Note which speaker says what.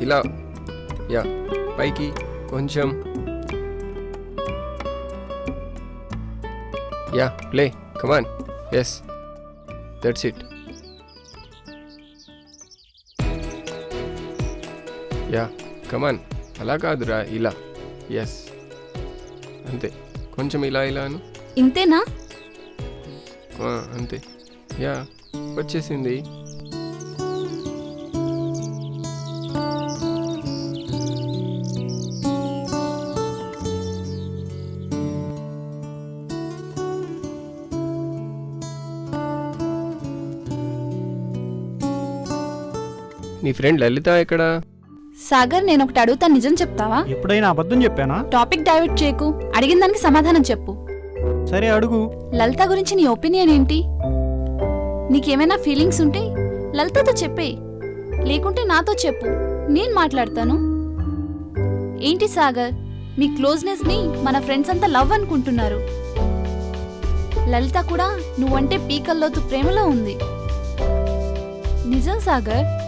Speaker 1: ఇలా. యా పైకి కొంచెం. Yeah play come on yes that's it yeah come on అలా కాదురా ఇలా. ఎస్ అంతే. కొంచెం ఇలా ఇలాను
Speaker 2: ఇంతేనా?
Speaker 1: అంతే. యా వచ్చేసింది. నీ ఫ్రెండ్ లలిత ఎక్కడ?
Speaker 2: సాగర్ నేను ఒకటి అడుగుతా నిజం చెప్తావా?
Speaker 3: ఎప్పుడైనా అబద్ధం చెప్పానా?
Speaker 2: టాపిక్ డైవర్ట్ చేయకు. అడిగిన దానికి సమాధానం చెప్పు.
Speaker 3: సరే అడుగు.
Speaker 2: లలిత గురించి నీ ఒపీనియన్ ఏంటి? నీకేమైనా ఫీలింగ్స్ ఉంటే లలితతో చెప్పే లేకుంటే నాతో చెప్పు. నేను మాట్లాడతాను. ఏంటి సాగర్? మీ క్లోజ్నెస్ని మన ఫ్రెండ్స్ అంతా లవ్ అనుకుంటున్నారు. లలిత కూడా నువ్వంటే పీకల్లోతు ప్రేమలో ఉంది. నిజం సాగర్?